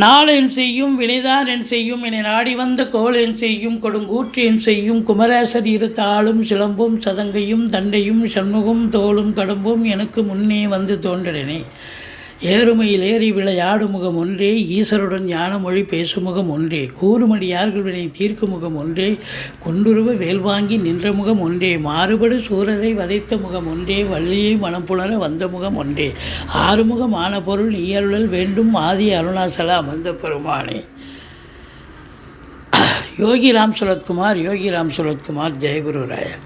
நாளென் செய்யும் வினைதான் என் செய்யும் என நாடி வந்த கோளென் செய்யும் கொடுங்கூற்றியன் செய்யும் குமரேசர் இரு தாளும் சிலம்பும் சதங்கையும் தண்டையும் சண்முகம் தோளும் கடம்பும் எனக்கு முன்னே வந்து தோன்றினேன் ஏறுமையில் ஏறி விளையாடு முகம் ஒன்றே ஈசருடன் ஞானமொழி பேசும் முகம் ஒன்றே கூறுமடியார்கள் வினை தீர்க்கும் முகம் ஒன்றே குண்டுருவ வேல் வாங்கி நின்ற முகம் ஒன்றே மாறுபடு சூரரை வதைத்த முகம் ஒன்றே வள்ளியை மனம் புணர வந்த முகம் ஒன்றே. ஆறுமுகமான பொருள் இயலுழல் வேண்டும் ஆதி அருணாசலா வந்த பெருமானே. யோகி ராம் சுரத்குமார் யோகி ராம் சுரத்குமார் ஜெயகுரு ராயர்.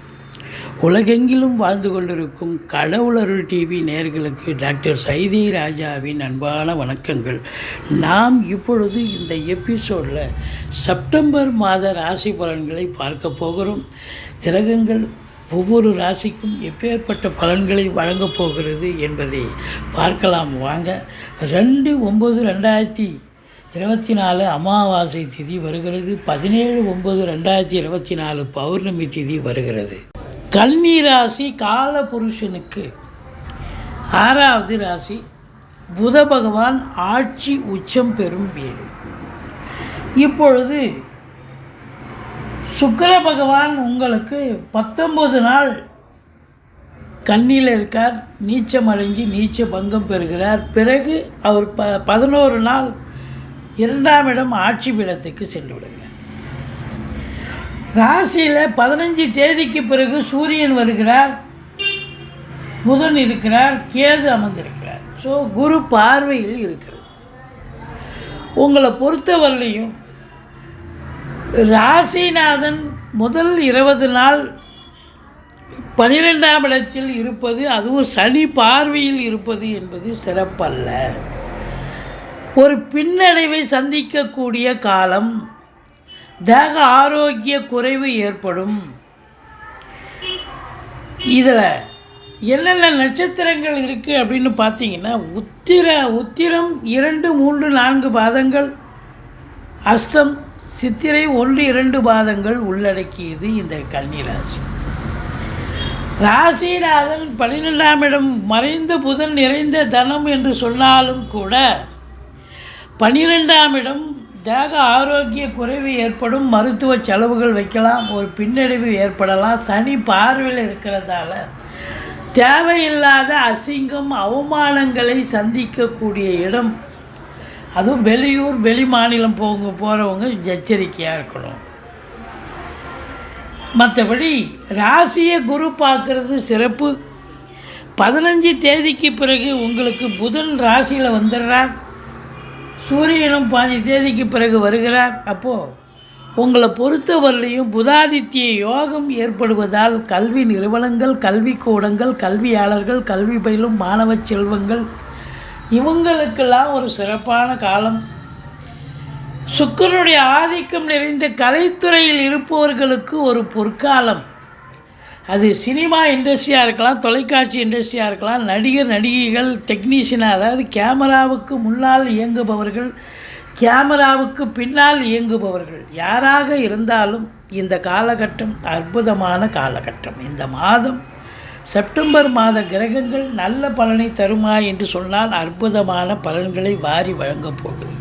உலகெங்கிலும் வாழ்ந்து கொண்டிருக்கும் கடவுளருள் டிவி நேர்களுக்கு டாக்டர் சைதி ராஜாவின் அன்பான வணக்கங்கள். நாம் இப்பொழுது இந்த எபிசோடில் செப்டம்பர் மாத ராசி பலன்களை பார்க்க போகிறோம். கிரகங்கள் ஒவ்வொரு ராசிக்கும் எப்பேற்பட்ட பலன்களை வழங்கப் போகிறது என்பதை பார்க்கலாம் வாங்க. ரெண்டு ஒம்பது ரெண்டாயிரத்தி இருபத்தி நாலு அமாவாசை திதி வருகிறது. பதினேழு ஒம்பது ரெண்டாயிரத்தி இருபத்தி நாலு பௌர்ணமி திதி வருகிறது. கன்னி ராசி கால புருஷனுக்கு ஆறாவது ராசி புத பகவான் ஆட்சி உச்சம் பெறும் வீடு இப்பொழுது சுக்கர பகவான் உங்களுக்கு பத்தொம்பது நாள் கண்ணியில் இருக்கார். நீச்சம் அடைஞ்சு நீச்ச பங்கம் பெறுகிறார். பிறகு அவர் ப பதினோரு நாள் இரண்டாம் இடம் ஆட்சி பீடத்துக்கு சென்று விடுகிறார். ராசியில் பதினஞ்சு தேதிக்கு பிறகு சூரியன் வருகிறார் புதன் இருக்கிறார் கேது அமர்ந்திருக்கிறார். ஸோ குரு பார்வையில் இருக்கிறது. உங்களை பொறுத்தவரையிலையும் ராசிநாதன் முதல் இருபது நாள் பனிரெண்டாம் இடத்தில் இருப்பது அதுவும் சனி பார்வையில் இருப்பது என்பது சிறப்பல்ல. ஒரு பின்னடைவை சந்திக்கக்கூடிய காலம் தேக ஆரோக்கிய குறைவு ஏற்படும். இதில் என்னென்ன நட்சத்திரங்கள் இருக்குது அப்படின்னு பார்த்தீங்கன்னா உத்திர உத்திரம் இரண்டு மூன்று நான்கு பாதங்கள் அஸ்தம் சித்திரை ஒன்று இரண்டு பாதங்கள் உள்ளடக்கியது இந்த கன்னிராசி. ராசிநாதன் பன்னிரெண்டாம் இடம் மறைந்த புதன் நிறைந்த தனம் என்று சொன்னாலும் கூட பன்னிரெண்டாம் இடம் தேக ஆரோக்கிய குறைவு ஏற்படும் மருத்துவ செலவுகள் வைக்கலாம். ஒரு பின்னடைவு ஏற்படலாம். சனி பார்வையில் இருக்கிறதால. தேவையில்லாத அசிங்கம் அவமானங்களை சந்திக்கக்கூடிய இடம். அதுவும் வெளியூர் வெளி மாநிலம் போங்க போகிறவங்க எச்சரிக்கையாக இருக்கணும். மற்றபடி ராசியை குரு பார்க்குறது சிறப்பு. பதினஞ்சு தேதிக்கு பிறகு உங்களுக்கு புதன் ராசியில் வந்துடுறார். சூரியனும் பாஞ்சு தேதிக்கு பிறகு வருகிறார். அப்போது உங்களை பொறுத்தவரையிலையும் புதாதித்ய யோகம் ஏற்படுவதால் கல்வி நிறுவனங்கள் கல்விக்கூடங்கள் கல்வியாளர்கள் கல்வி பயிலும் மாணவ செல்வங்கள் இவங்களுக்கெல்லாம் ஒரு சிறப்பான காலம். சுக்கரனுடைய ஆதிக்கம் நிறைந்த கலைத்துறையில் இருப்பவர்களுக்கு ஒரு பொற்காலம். அது சினிமா இண்டஸ்ட்ரியாக இருக்கலாம் தொலைக்காட்சி இண்டஸ்ட்ரியாக இருக்கலாம் நடிகர் நடிகைகள் டெக்னீஷியனாக அதாவது கேமராவுக்கு முன்னால் இயங்குபவர்கள் கேமராவுக்கு பின்னால் இயங்குபவர்கள் யாராக இருந்தாலும் இந்த காலகட்டம் அற்புதமான காலகட்டம். இந்த மாதம் செப்டம்பர் மாத கிரகங்கள் நல்ல பலனை தருமா என்று சொன்னால் அற்புதமான பலன்களை வாரி வழங்கப் போகுது.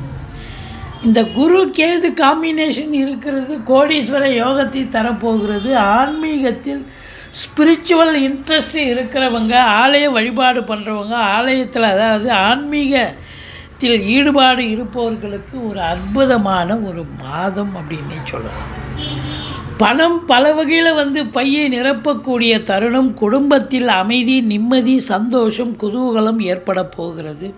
இந்த குரு கேது காம்பினேஷன் இருக்கிறது கோடீஸ்வர யோகத்தை தரப்போகிறது ஆன்மீகத்தில் ஸ்பிரிச்சுவல் இன்ட்ரெஸ்ட் இருக்கிறவங்க ஆலய வழிபாடு பண்ணுறவங்க ஆலயத்தில் அதாவது ஆன்மீகத்தில் ஈடுபாடு இருப்பவர்களுக்கு ஒரு அற்புதமான ஒரு மாதம் அப்படின்னே சொல்லலாம். பணம் பல வகையில் வந்து பையை நிரப்பக்கூடிய தருணம் குடும்பத்தில் அமைதி நிம்மதி சந்தோஷம் குதூகலம் ஏற்பட போகிறது.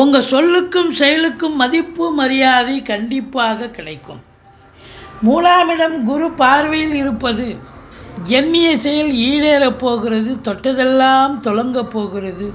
உங்கள் சொல்லுக்கும் செயலுக்கும் மதிப்பு மரியாதை கண்டிப்பாக கிடைக்கும். மூலாமிடம் குரு பார்வையில் இருப்பது எண்ணிய செயல் ஈடேறப் போகிறது தொட்டதெல்லாம் தொடங்கப் போகிறது.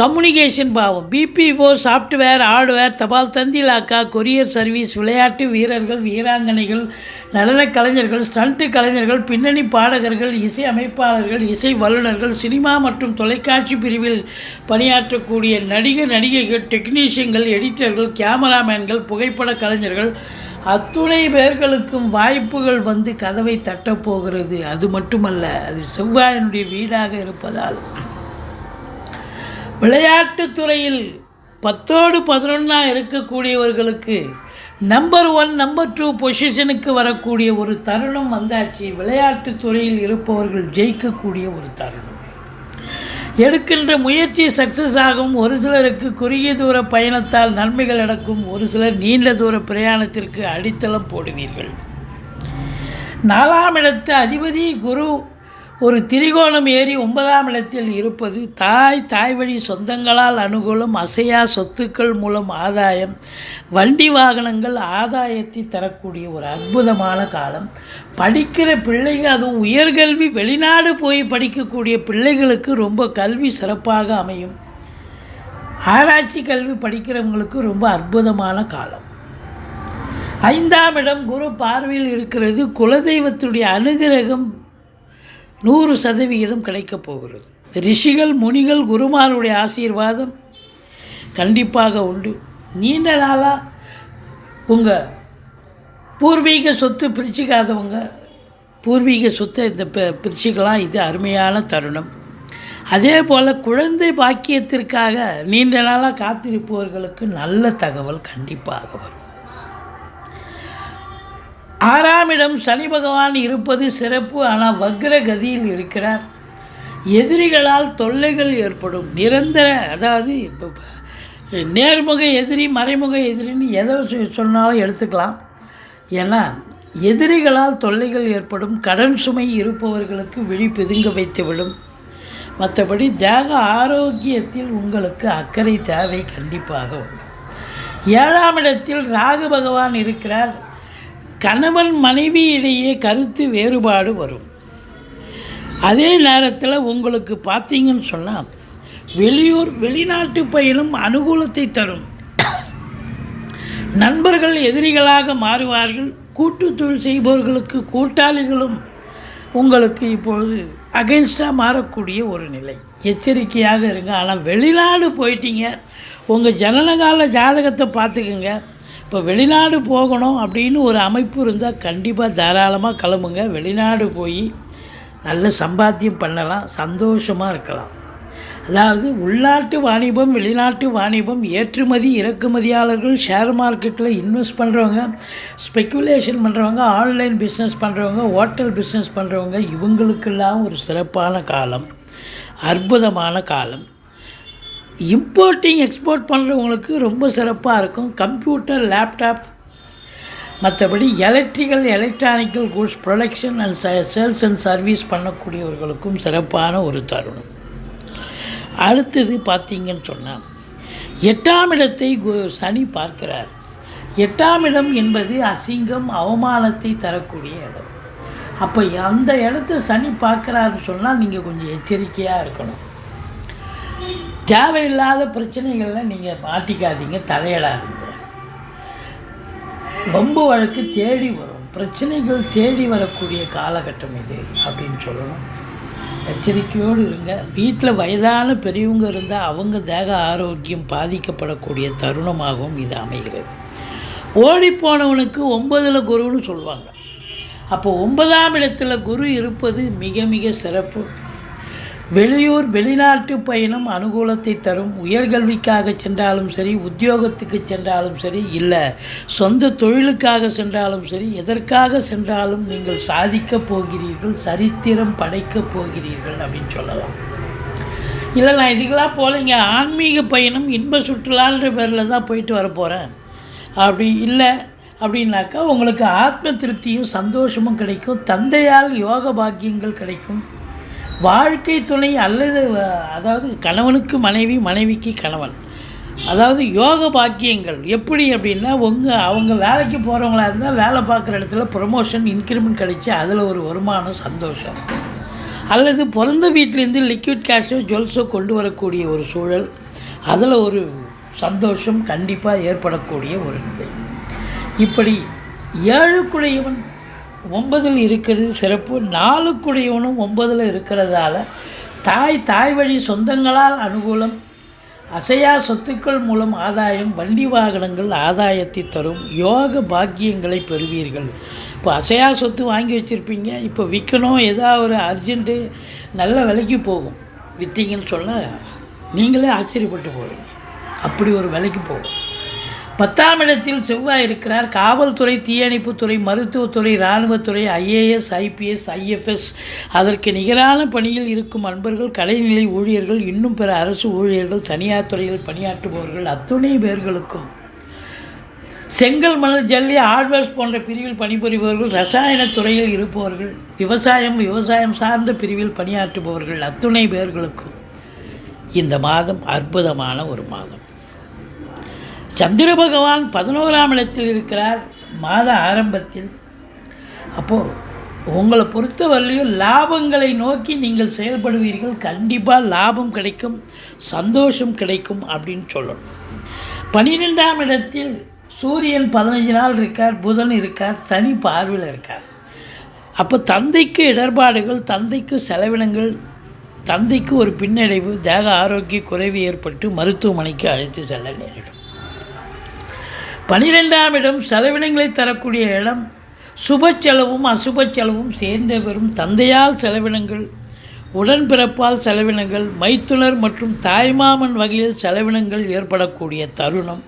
கம்யூனிகேஷன் பாவம். பிபிஓ சாஃப்ட்வேர் ஹார்ட்வேர் தபால் தந்திலாக்கா கொரியர் சர்வீஸ் விளையாட்டு வீரர்கள் வீராங்கனைகள் நடனக் கலைஞர்கள் ஸ்டண்ட்டு கலைஞர்கள் பின்னணி பாடகர்கள் இசை அமைப்பாளர்கள் இசை வல்லுநர்கள் சினிமா மற்றும் தொலைக்காட்சி பிரிவில் பணியாற்றக்கூடிய நடிகர் நடிகைகள் டெக்னீஷியன்கள் எடிட்டர்கள் கேமராமேன்கள் புகைப்பட கலைஞர்கள் அத்துணை பேர்களுக்கும் வாய்ப்புகள் வந்து கதவை தட்டப்போகிறது அது மட்டுமல்ல அது செவ்வாயினுடைய வீடாக இருப்பதால். விளையாட்டுத்துறையில் பத்தோடு பதினொன்றாக இருக்கக்கூடியவர்களுக்கு நம்பர் ஒன் நம்பர் டூ பொசிஷனுக்கு வரக்கூடிய ஒரு தருணம் வந்தாச்சு. விளையாட்டுத்துறையில் இருப்பவர்கள் ஜெயிக்கக்கூடிய ஒரு தருணம். எடுக்கின்ற முயற்சி சக்ஸஸ் ஆகும். ஒரு சிலருக்கு குறுகிய தூர பயணத்தால் நன்மைகள் நடக்கும். ஒரு சிலர் நீண்ட தூர பிரயாணத்திற்கு அடித்தளம் போடுவீர்கள். நாலாம் இடத்து அதிபதி குரு ஒரு திரிகோணம் ஏறி ஒன்பதாம் இடத்தில் இருப்பது தாய் தாய் வழி சொந்தங்களால் அனுகூலம் அசையா சொத்துக்கள் மூலம் ஆதாயம் வண்டி வாகனங்கள் ஆதாயத்தை தரக்கூடிய ஒரு அற்புதமான காலம். படிக்கிற பிள்ளைங்க அதுவும் உயர்கல்வி வெளிநாடு போய் படிக்கக்கூடிய பிள்ளைகளுக்கு ரொம்ப கல்வி சிறப்பாக அமையும். ஆராய்ச்சி கல்வி படிக்கிறவங்களுக்கு ரொம்ப அற்புதமான காலம். ஐந்தாம் இடம் குரு பார்வையில் இருக்கிறது குலதெய்வத்துடைய அனுகிரகம் நூறு சதவிகிதம் கிடைக்கப் போகிறது. ரிஷிகள் முனிகள் குருமாருடைய ஆசீர்வாதம் கண்டிப்பாக உண்டு. நீண்ட நாளாக உங்கள் பூர்வீக சொத்து பிரிச்சுக்காதவங்க பூர்வீக சொத்தை இந்த பிரிச்சுக்கலாம். இது அருமையான தருணம். அதே போல் குழந்தை பாக்கியத்திற்காக நீண்ட நாளாக காத்திருப்பவர்களுக்கு நல்ல தகவல் கண்டிப்பாக வரும். ஆறாம் இடம் சனி பகவான் இருப்பது சிறப்பு. ஆனால் வக்ரகதியில் இருக்கிறார். எதிரிகளால் தொல்லைகள் ஏற்படும். நிரந்தர அதாவது இப்போ நேர்முக எதிரி மறைமுக எதிரின்னு எதை சொ- சொன்னாலும் எடுத்துக்கலாம். ஏன்னா எதிரிகளால் தொல்லைகள் ஏற்படும். கடன் சுமை இருப்பவர்களுக்கு விழி பிதுங்க வைத்துவிடும். மற்றபடி தேக ஆரோக்கியத்தில் உங்களுக்கு அக்கறை தேவை கண்டிப்பாக உண்டு. ஏழாம் இடத்தில் ராகு பகவான் இருக்கிறார். கணவன் மனைவி இடையே கருத்து வேறுபாடு வரும். அதே நேரத்தில் உங்களுக்கு பார்த்தீங்கன்னு சொன்னால் வெளியூர் வெளிநாட்டு பயணம் அனுகூலத்தை தரும். நண்பர்கள் எதிரிகளாக மாறுவார்கள். கூட்டு தொழில் செய்பவர்களுக்கு கூட்டாளிகளும் உங்களுக்கு இப்பொழுது அகைன்ஸ்டாக மாறக்கூடிய ஒரு நிலை. எச்சரிக்கையாக இருங்க. ஆனால் வெளிநாடு போயிட்டீங்க. உங்கள் ஜனனகால ஜாதகத்தை பார்த்துக்குங்க. இப்போ வெளிநாடு போகணும் அப்படின்னு ஒரு அமைப்பு இருந்தால் கண்டிப்பாக தாராளமாக கிளம்புங்க. வெளிநாடு போய் நல்ல சம்பாத்தியம் பண்ணலாம் சந்தோஷமாக இருக்கலாம். அதாவது உள்நாட்டு வாணிபம் வெளிநாட்டு வாணிபம் ஏற்றுமதி இறக்குமதியாளர்கள் ஷேர் மார்க்கெட்டில் இன்வெஸ்ட் பண்ணுறவங்க ஸ்பெக்குலேஷன் பண்ணுறவங்க ஆன்லைன் பிஸ்னஸ் பண்ணுறவங்க ஹோட்டல் பிஸ்னஸ் பண்ணுறவங்க இவங்களுக்கெல்லாம் ஒரு சிறப்பான காலம் அற்புதமான காலம். இம்போர்ட்டிங் எக்ஸ்போர்ட் பண்ணுறவங்களுக்கு ரொம்ப சிறப்பாக இருக்கும். கம்ப்யூட்டர் லேப்டாப் மற்றபடி electrical electronical goods production and sales and service பண்ணக்கூடியவர்களுக்கும் சிறப்பான ஒரு தருணம். அடுத்தது பார்த்தீங்கன்னு சொன்னால் எட்டாம் இடத்தை சனி பார்க்கிறார். எட்டாம் இடம் என்பது அசிங்கம் அவமானத்தை தரக்கூடிய இடம். அப்போ அந்த இடத்த சனி பார்க்குறாருன்னு சொன்னால் நீங்கள் கொஞ்சம் எச்சரிக்கையாக இருக்கணும். தேவையில்லாத பிரச்சனைகளில் நீங்கள் மாட்டிக்காதீங்க தலையிடாதீங்க. வம்பு வழக்கு தேடி வரும். பிரச்சனைகள் தேடி வரக்கூடிய காலகட்டம் இது அப்படின்னு சொல்லணும். எச்சரிக்கையோடு இருங்க. வீட்டில் வயதான பெரியவங்க இருந்தால் அவங்க தேக ஆரோக்கியம் பாதிக்கப்படக்கூடிய தருணமாகவும் இது அமைகிறது. ஓடிப்போனவனுக்கு ஒன்பதில் குருன்னு சொல்லுவாங்க. அப்போ ஒன்பதாம் இடத்துல குரு இருப்பது மிக மிக சிறப்பு. வெளியூர் வெளிநாட்டு பயணம் அனுகூலத்தை தரும். உயர்கல்விக்காக சென்றாலும் சரி உத்தியோகத்துக்கு சென்றாலும் சரி இல்லை. சொந்த தொழிலுக்காக சென்றாலும் சரி எதற்காக சென்றாலும் நீங்கள் சாதிக்கப் போகிறீர்கள் சரித்திரம் படைக்கப் போகிறீர்கள் அப்படின்னு சொல்லலாம். இல்லை நான் இதுக்கெல்லாம் போகலைங்க ஆன்மீக பயணம் இன்ப சுற்றுலான்ற பேரில் தான் போயிட்டு வர போகிறேன் அப்படி இல்லை அப்படின்னாக்கா உங்களுக்கு ஆத்ம திருப்தியும் சந்தோஷமும் கிடைக்கும். தந்தையால் யோக பாக்கியங்கள் கிடைக்கும். வாழ்க்கை துணை அல்லது அதாவது கணவனுக்கு மனைவி மனைவிக்கு கணவன். அதாவது யோக பாக்கியங்கள் எப்படி அப்படின்னா உங்கள் அவங்க வேலைக்கு போகிறவங்களா இருந்தால் வேலை பார்க்குற இடத்துல ப்ரொமோஷன் இன்க்ரிமெண்ட் கிடைச்சி அதில் ஒரு வருமானம் சந்தோஷம். அல்லது பிறந்த வீட்டிலேருந்து லிக்விட் கேஷோ ஜுவல்ஸோ கொண்டு வரக்கூடிய ஒரு சூழல் அதில் ஒரு சந்தோஷம் கண்டிப்பாக ஏற்படக்கூடிய ஒரு நிலை. இப்படி ஏழுக்குடையவன் ஒன்பதில் இருக்கிறது சிறப்பு நாலுக்குடையவனும் ஒன்பதில் இருக்கிறதால தாய் தாய் வழி சொந்தங்களால் அனுகூலம் அசையா சொத்துக்கள் மூலம் ஆதாயம் வண்டி வாகனங்கள் ஆதாயத்தை தரும் யோக பாக்கியங்களை பெறுவீர்கள். இப்போ அசையா சொத்து வாங்கி வச்சுருப்பீங்க இப்போ விற்கணும் ஏதாவது ஒரு அர்ஜென்ட்டு நல்ல விலைக்கு போகும். விற்றீங்கன்னு சொன்னால் நீங்களே ஆச்சரியப்பட்டு போவீங்க. அப்படி ஒரு விலைக்கு போகும். பத்தாம் இடத்தில் செவ்வாய் இருக்கிறார். காவல்துறை தீயணைப்புத்துறை மருத்துவத்துறை இராணுவத்துறை ஐஏஎஸ் ஐபிஎஸ் ஐஎஃப்எஸ் அதற்கு நிகரான பணியில் இருக்கும் அன்பர்கள் கலைநிலை ஊழியர்கள் இன்னும் பிற அரசு ஊழியர்கள் தனியார் துறையில் பணியாற்றுபவர்கள் அத்துணை பேர்களுக்கும். செங்கல் மணல் ஜல்லி ஹார்ட்வேர்ஸ் போன்ற பிரிவில் பணிபுரிபவர்கள் ரசாயன துறையில் இருப்பவர்கள் விவசாயம் விவசாயம் சார்ந்த பிரிவில் பணியாற்றுபவர்கள் அத்துணை பேர்களுக்கும். இந்த மாதம் அற்புதமான ஒரு மாதம். சந்திர பகவான் பதினோராம் இடத்தில் இருக்கிறார் மாத ஆரம்பத்தில். அப்போது உங்களை பொறுத்தவரையிலும் லாபங்களை நோக்கி நீங்கள் செயல்படுவீர்கள். கண்டிப்பாக லாபம் கிடைக்கும் சந்தோஷம் கிடைக்கும் அப்படின்னு சொல்லணும். பனிரெண்டாம் இடத்தில் சூரியன் பதினஞ்சு நாள் இருக்கார் புதன் இருக்கார் தனி பார்வையில் இருக்கார். அப்போ தந்தைக்கு இடர்பாடுகள் தந்தைக்கு செலவினங்கள் தந்தைக்கு ஒரு பின்னடைவு தேக ஆரோக்கிய குறைவு ஏற்பட்டு மருத்துவமனைக்கு அழைத்து செல்ல நேரிடும். பனிரெண்டாம் இடம் செலவினங்களை தரக்கூடிய இடம். சுப செலவும் அசுப செலவும் சேர்ந்து வரும் தந்தையால் செலவினங்கள் உடன்பிறப்பால் செலவினங்கள் மைத்துனர் மற்றும் தாய்மாமன் வகையில் செலவினங்கள் ஏற்படக்கூடிய தருணம்.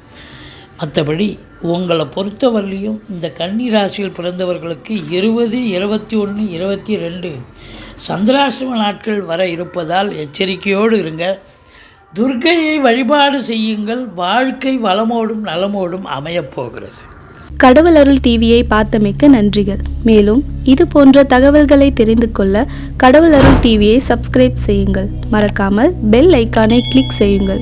மற்றபடி உங்களை பொறுத்தவரையிலையும் இந்த கன்னி ராசியில் பிறந்தவர்களுக்கு இருபது இருபத்தி ஒன்று இருபத்தி ரெண்டு சந்திராசிரம நாட்கள் வர இருப்பதால் எச்சரிக்கையோடு இருங்க. துர்க்கையை வழிபாடு செய்யுங்கள் வாழ்க்கை வளமோடும் நலமோடும் அமையப்போகிறது. கடவுள் அருள் டிவியை பார்த்தமைக்க நன்றிகள். மேலும் இது போன்ற தகவல்களை தெரிந்து கொள்ள கடவுள் அருள் டிவியை சப்ஸ்கிரைப் செய்யுங்கள். மறக்காமல் பெல் ஐக்கானை கிளிக் செய்யுங்கள்.